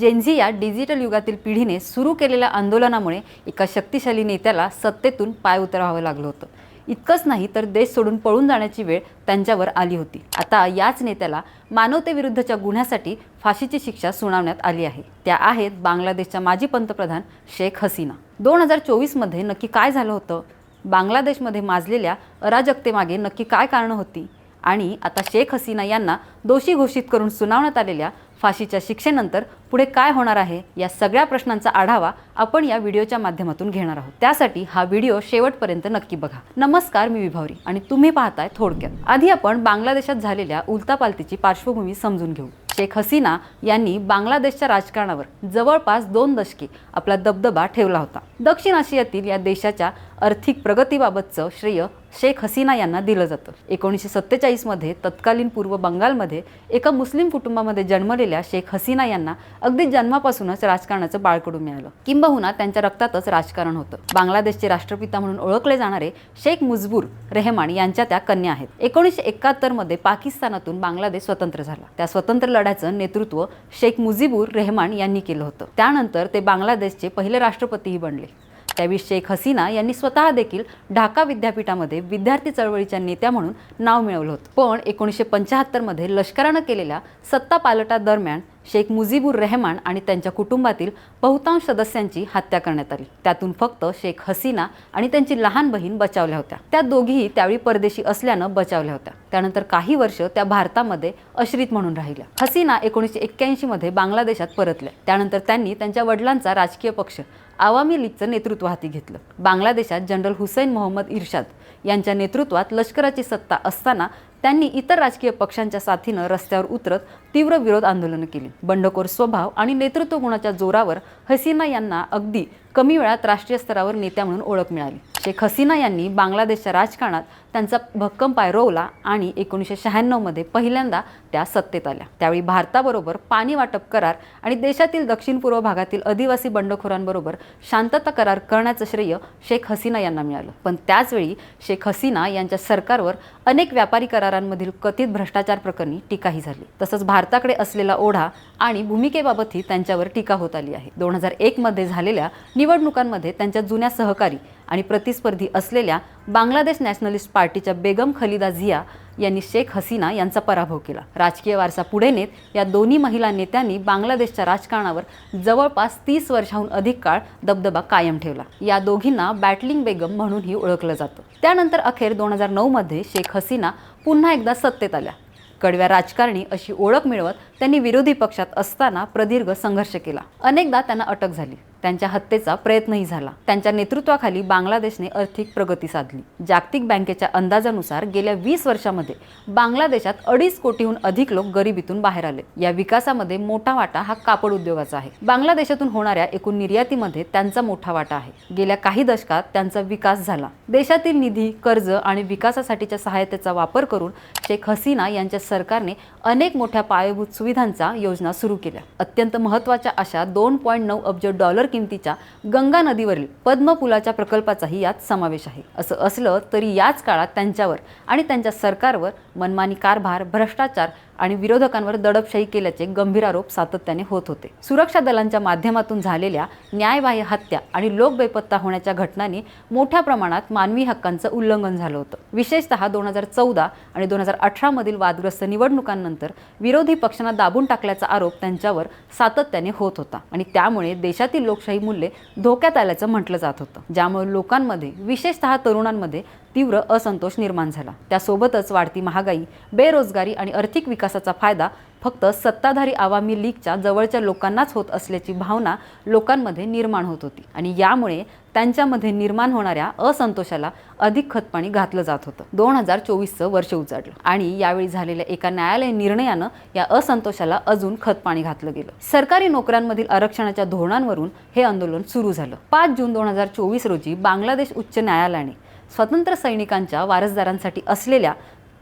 Gen Z या digital युगातील पिढीने सुरू केलेल्या आंदोलनामुळे एका शक्तिशाली नेत्याला सत्तेतून पाय उतरावं लागलं होतं. इतकंच नाही तर देश सोडून पळून जाण्याची वेळ त्यांच्यावर आली होती. आता याच नेत्याला मानवतेविरुद्धच्या गुन्ह्यासाठी फाशीची शिक्षा सुनावण्यात आली आहे. त्या आहेत बांगलादेशच्या माजी पंतप्रधान शेख हसीना. दोन हजार चोवीसमध्ये नक्की काय झालं होतं? बांगलादेशमध्ये माजलेल्या अराजकतेमागे नक्की काय कारणं होती? आणि आता शेख हसीना यांना दोषी घोषित करून सुनावण्यात आलेल्या फाशीच्या शिक्षेनंतर पुढे काय होणार आहे या सगळ्या प्रश्नांचा आढावा आपण या व्हिडिओच्या माध्यमातून घेणार आहोत. त्यासाठी हा व्हिडिओ शेवटपर्यंत नक्की बघा. नमस्कार मी विभावरी आणि तुम्ही पाहताय थोडक्यात. आधी आपण बांगलादेशात झालेल्या उलतापालतीची पार्श्वभूमी समजून घेऊ. शेख हसीना यांनी बांगलादेशच्या राजकारणावर जवळपास दोन दशके आपला दबदबा ठेवला होता. दक्षिण आशियातील या देशाच्या आर्थिक प्रगतीबाबतचं श्रेय शेख हसीना यांना दिलं जातं. एकोणीसशे सत्तेचाळीसमध्ये तत्कालीन पूर्व बंगालमध्ये एका मुस्लिम कुटुंबामध्ये जन्मलेल्या शेख हसीना यांना अगदी जन्मापासूनच राजकारणाचं बाळकडू मिळालं. किंबहुना त्यांच्या रक्तातच राजकारण होतं. बांगलादेशचे राष्ट्रपिता म्हणून ओळखले जाणारे शेख मुजबूर रेहमान यांच्या त्या कन्या आहेत. एकोणीसशे एकाहत्तरमध्ये पाकिस्तानातून बांगलादेश स्वतंत्र झाला. त्या स्वतंत्र लढ्याचं नेतृत्व शेख मुजीबूर रेहमान यांनी केलं होतं. त्यानंतर ते बांगलादेशचे पहिले राष्ट्रपतीही बनले. त्यावेळी शेख हसीना यांनी स्वतः देखील ढाका विद्यापीठामध्ये विद्यार्थी चळवळीच्या नेत्या म्हणून नाव मिळवलं होतं. पण एकोणीसशे पंच्याहत्तरमध्ये लष्करानं केलेल्या सत्ता पालटादरम्यान शेख मुजीबूर रेहमान आणि त्यांच्या कुटुंबातील बहुतांश सदस्यांची हत्या करण्यात आली. त्यातून फक्त शेख हसीना आणि त्यांची लहान बहीण बचावल्या होत्या. त्या दोघीही त्यावेळी परदेशी असल्यानं बचावल्या होत्या. त्यानंतर काही वर्ष त्या भारतामध्ये आश्रित म्हणून राहिल्या. हसीना एकोणीसशे एक्क्याऐंशीमध्ये बांगलादेशात परतल्या. त्यानंतर त्यांनी त्यांच्या वडिलांचा राजकीय पक्ष आवामी लीगचं नेतृत्व हाती घेतलं. बांगलादेशात जनरल हुसैन मोहम्मद इर्शाद यांच्या नेतृत्वात लष्कराची सत्ता असताना त्यांनी इतर राजकीय पक्षांच्या साथीनं रस्त्यावर उतरत तीव्र विरोध आंदोलनं केली. बंडखोर स्वभाव आणि नेतृत्व गुणाच्या जोरावर हसीना यांना अगदी कमी वेळात राष्ट्रीय स्तरावर नेत्या म्हणून ओळख मिळाली. शेख हसीना यांनी बांगलादेशच्या राजकारणात त्यांचा भक्कम पाय रोवला आणि एकोणीसशे शहाण्णवमध्ये पहिल्यांदा त्या सत्तेत आल्या. त्यावेळी भारताबरोबर पाणी वाटप करार आणि देशातील दक्षिण पूर्व भागातील आदिवासी बंडखोरांबरोबर शांतता करार करण्याचं श्रेय शेख हसीना यांना मिळालं. पण त्याचवेळी शेख हसीना यांच्या सरकारवर अनेक व्यापारी करारांमधील कथित भ्रष्टाचार प्रकरणी टीकाही झाली. तसंच भारताकडे असलेला ओढा आणि भूमिकेबाबतही त्यांच्यावर टीका होत आली आहे. दोन हजार एकमध्ये झालेल्या निवडणुकांमध्ये त्यांच्या जुन्या सहकारी आणि प्रतिस्पर्धी असलेल्या बांगलादेश नॅशनलिस्ट पार्टीच्या बेगम खलिदा झिया यांनी शेख हसीना यांचा पराभव केला. राजकीय वारसा पुढे नेत या दोन्ही महिला नेत्यांनी बांगलादेशच्या राजकारणावर जवळपास तीस वर्षाहून अधिक काळ दबदबा कायम ठेवला. या दोघींना बॅटलिंग बेगम म्हणूनही ओळखलं जातं. त्यानंतर अखेर दोन हजार नऊमध्ये शेख हसीना पुन्हा एकदा सत्तेत आल्या. कडव्या राजकारणी अशी ओळख मिळवत त्यांनी विरोधी पक्षात असताना प्रदीर्घ संघर्ष केला. अनेकदा त्यांना अटक झाली. त्यांच्या हत्येचा प्रयत्नही झाला. त्यांच्या नेतृत्वाखाली बांगलादेशने आर्थिक प्रगती साधली. जागतिक बँकेच्या अंदाजानुसार गेल्या वीस वर्षामध्ये बांगलादेशात अडीच कोटीहून अधिक लोक गरिबीतून बाहेर आले. या विकासामध्ये मोठा वाटा हा कापड उद्योगाचा आहे. बांगलादेशातून होणाऱ्या एकूण निर्यातीमध्ये त्यांचा मोठा वाटा आहे. गेल्या काही दशकात त्यांचा विकास झाला. देशातील निधी कर्ज आणि विकासासाठीच्या सहायतेचा वापर करून शेख हसीना यांच्या सरकारने अनेक मोठ्या पायाभूत सुविधांचा योजना सुरू केल्या. अत्यंत महत्त्वाच्या अशा दोन पॉईंट नऊ अब्ज डॉलर किमतीच्या गंगा नदीवरील पद्म पुलाच्या प्रकल्पाचाही यात समावेश आहे. असं असलं तरी याच काळात त्यांच्यावर आणि त्यांच्या सरकारवर मनमानी कारभार भ्रष्टाचार आणि विरोधकांवर दडपशाही केल्याचे गंभीर आरोप सातत्याने होत होते. सुरक्षा दलांच्या माध्यमातून झालेल्या न्यायबाह्य हत्या आणि लोक बेपत्ता होण्याच्या घटनांनी मोठ्या प्रमाणात मानवी हक्कांचं उल्लंघन झालं होतं. विशेषतः दोन हजार चौदा आणि दोन हजार अठरामधील वादग्रस्त निवडणुकांनंतर विरोधी पक्षांना दाबून टाकल्याचा आरोप त्यांच्यावर सातत्याने होत होता आणि त्यामुळे देशातील लोकशाही मूल्ये धोक्यात आल्याचं म्हटलं जात होतं. ज्यामुळे लोकांमध्ये विशेषतः तरुणांमध्ये तीव्र असंतोष निर्माण झाला. त्यासोबतच वाढती महागाई बेरोजगारी आणि आर्थिक विकासाचा फायदा फक्त सत्ताधारी आवामी लीगच्या जवळच्या लोकांनाच होत असल्याची भावना लोकांमध्ये निर्माण होत होती आणि यामुळे त्यांच्यामध्ये निर्माण होणाऱ्या असंतोषाला अधिक खतपाणी घातलं जात होतं. दोन हजार चोवीसचं वर्ष उजाडलं आणि यावेळी झालेल्या एका न्यायालयीन निर्णयानं या असंतोषाला अजून खतपाणी घातलं गेलं. सरकारी नोकऱ्यांमधील आरक्षणाच्या धोरणांवरून हे आंदोलन सुरू झालं. पाच जून दोन हजार चोवीस रोजी बांगलादेश उच्च न्यायालयाने स्वतंत्र सैनिकांच्या वारसदारांसाठी असलेल्या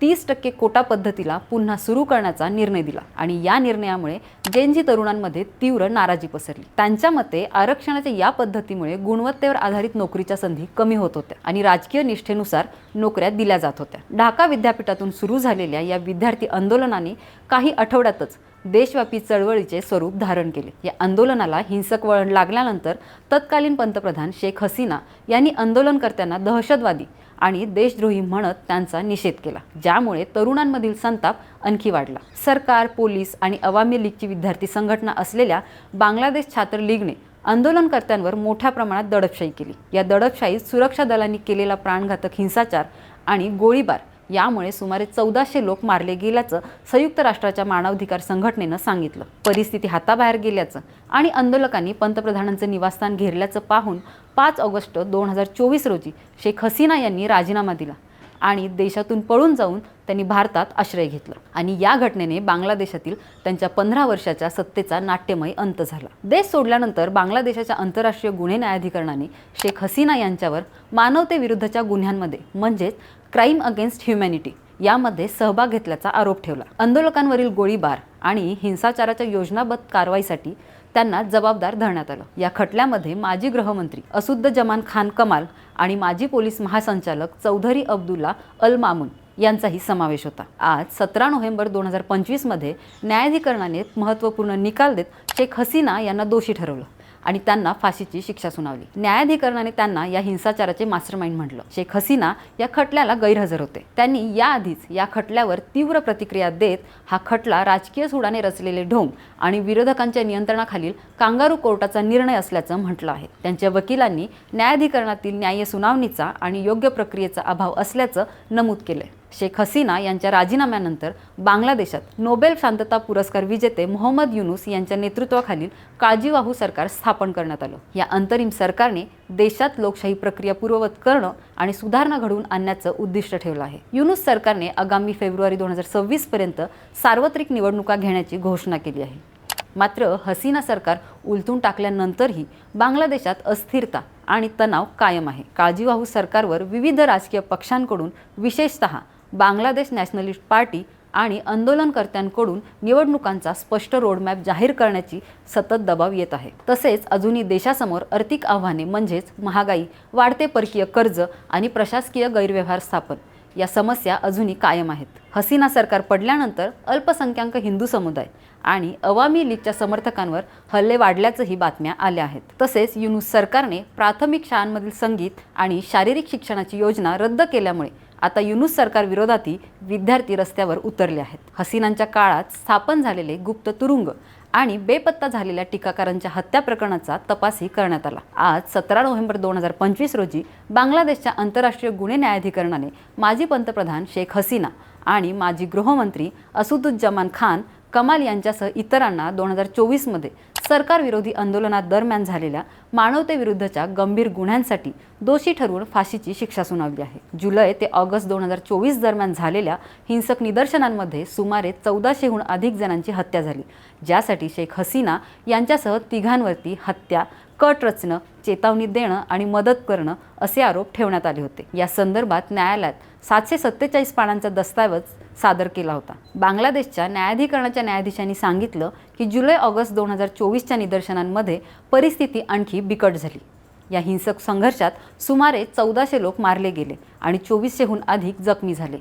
तीस टक्के कोटा पद्धतीला पुन्हा सुरू करण्याचा निर्णय दिला. आणि या निर्णयामुळे जेनजी तरुणांमध्ये तीव्र नाराजी पसरली. त्यांच्या मते आरक्षणाच्या या पद्धतीमुळे गुणवत्तेवर आधारित नोकरीच्या संधी कमी होत होत्या आणि राजकीय निष्ठेनुसार नोकऱ्या दिल्या जात होत्या. ढाका विद्यापीठातून सुरू झालेल्या या विद्यार्थी आंदोलनाने काही आठवड्यातच देशव्यापी चळवळीचे स्वरूप धारण केले. या आंदोलनाला हिंसक वळण लागल्यानंतर तत्कालीन पंतप्रधान शेख हसीना यांनी आंदोलनकर्त्यांना दहशतवादी आणि देशद्रोही म्हणत त्यांचा निषेध केला ज्यामुळे तरुणांमधील संताप आणखी वाढला. सरकार पोलीस आणि अवामी लीगची विद्यार्थी संघटना असलेल्या बांगलादेश छात्र लीगने आंदोलनकर्त्यांवर मोठ्या प्रमाणात दडपशाही केली. या दडपशाहीत सुरक्षा दलांनी केलेला प्राणघातक हिंसाचार आणि गोळीबार यामुळे सुमारे चौदाशे लोक मारले गेल्याचं संयुक्त राष्ट्राच्या मानवाधिकार संघटनेनं सांगितलं. परिस्थिती हाताबाहेर गेल्याचं आणि आंदोलकांनी पंतप्रधानांचं निवासस्थान घेरल्याचं पाहून पाच ऑगस्ट दोन हजार चोवीस रोजी शेख हसीना यांनी राजीनामा दिला आणि देशातून पळून जाऊन त्यांनी भारतात आश्रय घेतला. आणि या घटनेने बांगलादेशातील त्यांच्या पंधरा वर्षाच्या सत्तेचा नाट्यमय अंत झाला. देश सोडल्यानंतर बांगलादेशाच्या आंतरराष्ट्रीय गुन्हे न्यायाधिकरणाने शेख हसीना यांच्यावर मानवतेविरुद्धच्या गुन्ह्यांमध्ये म्हणजेच क्राईम अगेन्स्ट ह्युमॅनिटी यामध्ये सहभाग घेतल्याचा आरोप ठेवला. आंदोलकांवरील गोळीबार आणि हिंसाचाराच्या योजनाबद्ध कारवाईसाठी त्यांना जबाबदार धरण्यात आलं. या खटल्यामध्ये माजी गृहमंत्री असुद्द जमान खान कमाल आणि माजी पोलीस महासंचालक चौधरी अब्दुल्ला अल मामून यांचाही समावेश होता. आज सतरा नोव्हेंबर दोन हजार पंचवीसमध्ये न्यायाधिकरणाने महत्त्वपूर्ण निकाल देत शेख हसीना यांना दोषी ठरवलं. आणि त्यांना फाशीची शिक्षा सुनावली. न्यायाधिकरणाने त्यांना या हिंसाचाराचे मास्टरमाइंड म्हटलं. शेख हसीना या खटल्याला गैरहजर होते. त्यांनी याआधीच या खटल्यावर तीव्र प्रतिक्रिया देत हा खटला राजकीय सुडाने रचलेले ढोंग आणि विरोधकांच्या नियंत्रणाखालील कांगारू कोर्टाचा निर्णय असल्याचं म्हटलं आहे. त्यांच्या वकिलांनी न्यायाधिकरणातील न्याय सुनावणीचा आणि योग्य प्रक्रियेचा अभाव असल्याचं नमूद केलंय. शेख हसीना यांच्या राजीनाम्यानंतर बांगलादेशात नोबेल शांतता पुरस्कार विजेते मोहम्मद युनुस यांच्या नेतृत्वाखालील काळजीवाहू सरकार स्थापन करण्यात आलं. या अंतरिम सरकारने देशात लोकशाही प्रक्रिया पूर्ववत करणं आणि सुधारणा घडवून आणण्याचं उद्दिष्ट ठेवलं आहे. युनुस सरकारने आगामी फेब्रुवारी दोन हजार सव्वीस पर्यंत सार्वत्रिक निवडणुका घेण्याची घोषणा केली आहे. मात्र हसीना सरकार उलटून टाकल्यानंतरही बांगलादेशात अस्थिरता आणि तणाव कायम आहे. काळजीवाहू सरकारवर विविध राजकीय पक्षांकडून विशेषतः बांगलादेश नॅशनलिस्ट पार्टी आणि आंदोलनकर्त्यांकडून निवडणुकांचा स्पष्ट रोडमॅप जाहीर करण्याची सतत दबाव येत आहे. तसेच अजूनही देशासमोर आर्थिक आव्हाने म्हणजेच महागाई वाढते परकीय कर्ज आणि प्रशासकीय गैरव्यवहार स्थापन या समस्या अजूनही कायम आहेत. हसीना सरकार पडल्यानंतर अल्पसंख्याक हिंदू समुदाय आणि अवामी लीगच्या समर्थकांवर हल्ले वाढल्याचंही बातम्या आल्या आहेत. तसेच युनुस सरकारने प्राथमिक शाळांमधील संगीत आणि शारीरिक शिक्षणाची योजना रद्द केल्यामुळे आता युनुस सरकार विरोधातही विद्यार्थी रस्त्यावर उतरले आहेत. हसीनांच्या काळात स्थापन झालेले गुप्त तुरुंग आणि बेपत्ता झालेल्या टीकाकारांच्या हत्या प्रकरणाचा तपासही करण्यात आला. आज सतरा नोव्हेंबर दोन हजार पंचवीस रोजी बांगलादेशच्या आंतरराष्ट्रीय गुन्हे न्यायाधिकरणाने माजी पंतप्रधान शेख हसीना आणि माजी गृहमंत्री असुदुज्जमान खान कमाल यांच्यासह इतरांना दोन हजार चोवीसमध्ये सरकारविरोधी आंदोलनादरम्यान झालेल्या मानवतेविरुद्धच्या गंभीर गुन्ह्यांसाठी दोषी ठरवून फाशीची शिक्षा सुनावली आहे. जुलै ते ऑगस्ट दोन हजार चोवीस दरम्यान झालेल्या हिंसक निदर्शनांमध्ये सुमारे चौदाशेहून अधिक जणांची हत्या झाली ज्यासाठी शेख हसीना यांच्यासह तिघांवरती हत्या कट रचणं चेतावणी देणं आणि मदत करणं असे आरोप ठेवण्यात आले होते. या संदर्भात न्यायालयात सातशे सत्तेचाळीस पानांचा दस्तावेज सादर केला होता. बांगलादेशच्या न्यायाधिकरणाच्या न्यायाधीशांनी सांगितलं की जुलै ऑगस्ट दोन हजार चोवीसच्या निदर्शनांमध्ये परिस्थिती आणखी बिकट झाली. या हिंसक संघर्षात सुमारे चौदाशे लोक मारले गेले आणि चोवीसशेहून अधिक जखमी झाले.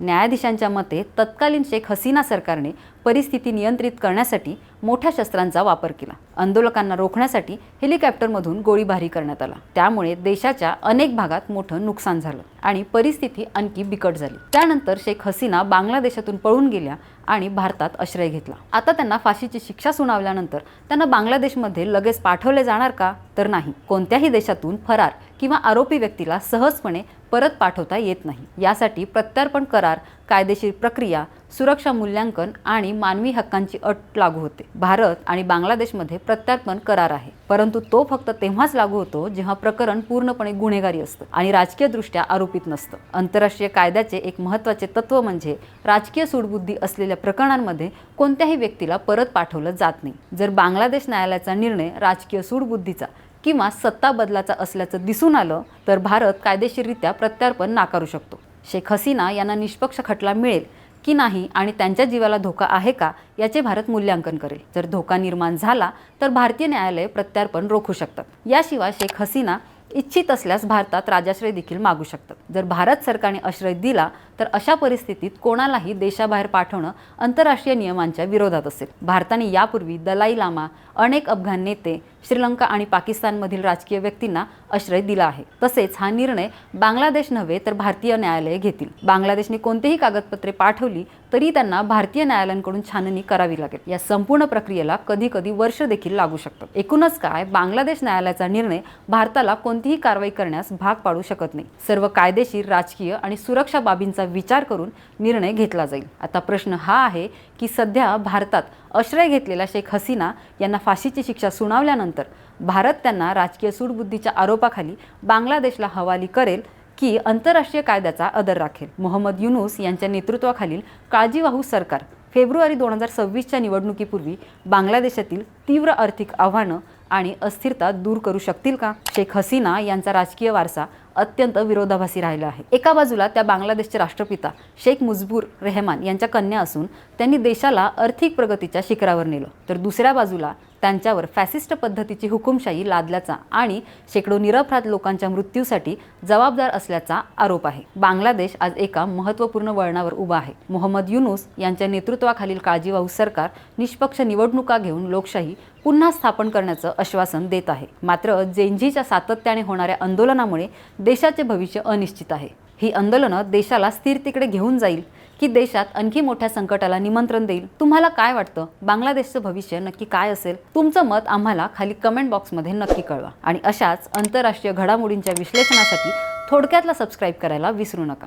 न्यायाधीशांच्या मते तत्कालीन शेख हसीना सरकारने परिस्थिती नियंत्रित करण्यासाठी मोठ्या शस्त्रांचा वापर केला. आंदोलकांना रोखण्यासाठी हेलिकॉप्टरमधून गोळीबारी करण्यात आला. त्यामुळे देशाच्या अनेक भागात मोठं नुकसान झालं आणि परिस्थिती आणखी बिकट झाली. त्यानंतर शेख हसीना बांगलादेशातून पळून गेल्या आणि भारतात आश्रय घेतला. आता त्यांना फाशीची शिक्षा सुनावल्यानंतर त्यांना बांगलादेशमध्ये लगेच पाठवले जाणार का? तर नाही. कोणत्याही देशातून फरार किंवा आरोपी व्यक्तीला सहजपणे परत पाठवता येत नाही. यासाठी प्रत्यार्पण करार कायदेशीर प्रक्रिया सुरक्षा मूल्यांकन आणि मानवी हक्कांची अट लागू होते. भारत आणि बांगलादेशमध्ये प्रत्यार्पण करार आहे. परंतु तो फक्त तेव्हाच लागू होतो जेव्हा प्रकरण पूर्णपणे गुन्हेगारी असतं आणि राजकीयदृष्ट्या आरोपित नसतं. आंतरराष्ट्रीय कायद्याचे एक महत्त्वाचे तत्व म्हणजे राजकीय सूडबुद्धी असलेल्या प्रकरणांमध्ये कोणत्याही व्यक्तीला परत पाठवलं जात नाही. जर बांगलादेश न्यायालयाचा निर्णय राजकीय सूडबुद्धीचा किंवा सत्ता बदलाचा असल्याचं दिसून आलं तर भारत कायदेशीररित्या प्रत्यार्पण नाकारू शकतो. शेख हसीना यांना निष्पक्ष खटला मिळेल की नाही आणि त्यांच्या जीवाला धोका आहे का याचे भारत मूल्यांकन करेल. जर धोका निर्माण झाला तर भारतीय न्यायालय प्रत्यार्पण रोखू शकतात याशिवाय शेख हसीना इच्छित असल्यास भारतात राजाश्रय देखील मागू शकतात जर भारत सरकारने आश्रय दिला तर अशा परिस्थितीत कोणालाही देशाबाहेर पाठवणं आंतरराष्ट्रीय नियमांच्या विरोधात असेल. भारताने यापूर्वी दलाई लामा अनेक अफगाण नेते श्रीलंका आणि पाकिस्तानमधील राजकीय व्यक्तींना आश्रय दिला आहे. तसेच हा निर्णय बांगलादेश नव्हे तर भारतीय न्यायालये घेतील. बांगलादेशने कोणतीही कागदपत्रे पाठवली तरी त्यांना भारतीय न्यायालयांकडून छाननी करावी लागेल. या संपूर्ण प्रक्रियेला कधी कधी वर्ष देखील लागू शकतात. एकूणच काय बांगलादेश न्यायालयाचा निर्णय भारताला कोणतीही कारवाई करण्यास भाग पाडू शकत नाही. सर्व कायदेशीर राजकीय आणि सुरक्षा बाबींचा विचार करून निर्णय घेतला जाईल. आता प्रश्न हा आहे की सध्या भारतात आश्रय घेतलेल्या शेख हसीना यांना फाशीची शिक्षा सुनावल्यानंतर भारत त्यांना राजकीय सूडबुद्धीच्या आरोपाखाली बांगलादेशला हवाली करेल की आंतरराष्ट्रीय कायद्याचा आदर राखेल. मोहम्मद युनूस यांच्या नेतृत्वाखालील काळजीवाहू सरकार फेब्रुवारी दोन हजार सव्वीसच्या निवडणुकीपूर्वी बांगलादेशातील तीव्र आर्थिक आव्हानं आणि अस्थिरता दूर करू शकतील का? शेख हसीना यांचा राजकीय वारसा अत्यंत विरोधाभासी राहिला आहे. एका बाजूला त्या बांगलादेशचे राष्ट्रपिता शेख मुजबूर रेहमान यांच्या कन्या असून त्यांनी देशाला आर्थिक प्रगतीच्या शिखरावर नेलं. तर दुसऱ्या बाजूला त्यांच्यावर फॅसिस्ट पद्धतीची हुकुमशाही लादल्याचा आणि शेकडो निरपराध लोकांच्या मृत्यूसाठी जबाबदार असल्याचा आरोप आहे. बांगलादेश आज एका महत्त्वपूर्ण वळणावर उभा आहे. मोहम्मद युनूस यांच्या नेतृत्वाखालील काळजीवाहू सरकार निष्पक्ष निवडणुका घेऊन लोकशाही पुन्हा स्थापन करण्याचं आश्वासन देत आहे. मात्र जेंजीच्या सातत्याने होणाऱ्या आंदोलनामुळे देशाचे भविष्य अनिश्चित आहे. ही आंदोलनं देशाला स्थिरतेकडे घेऊन जाईल की देशात आणखी मोठ्या संकटाला निमंत्रण देईल. तुम्हाला काय वाटतं? बांगलादेशचं भविष्य नक्की काय असेल? तुमचं मत आम्हाला खाली कमेंट बॉक्समध्ये नक्की कळवा. आणि अशाच आंतरराष्ट्रीय घडामोडींच्या विश्लेषणासाठी थोडक्यातला सबस्क्राईब करायला विसरू नका.